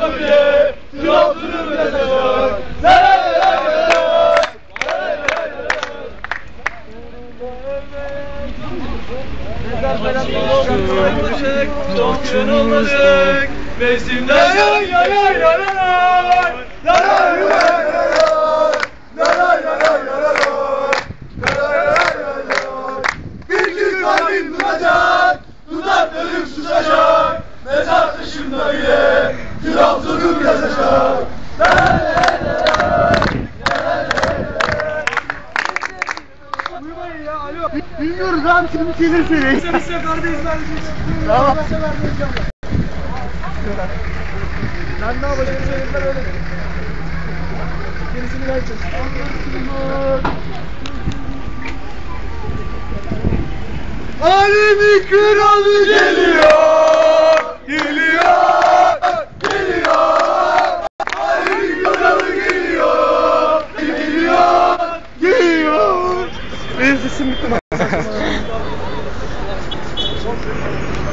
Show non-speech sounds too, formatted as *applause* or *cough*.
Karabiye, Trabzon'u ödetecek. Doğum olmadık Mevsimden yarar yarar yarar Yarar yarar Bir gün kalbim tutacak Tutar ölüm susacak Şimdi bir şeyler söyleyin. Biz seferdeyiz vereceğiz. Tamam. Ben ne yapacağım söylediler öyle. Gerisini vereceğiz. Alemin kralı geliyor. Geliyor. Geliyor. Alemin kralı geliyor. Geliyor. Geliyor. Sesim bitti. *laughs*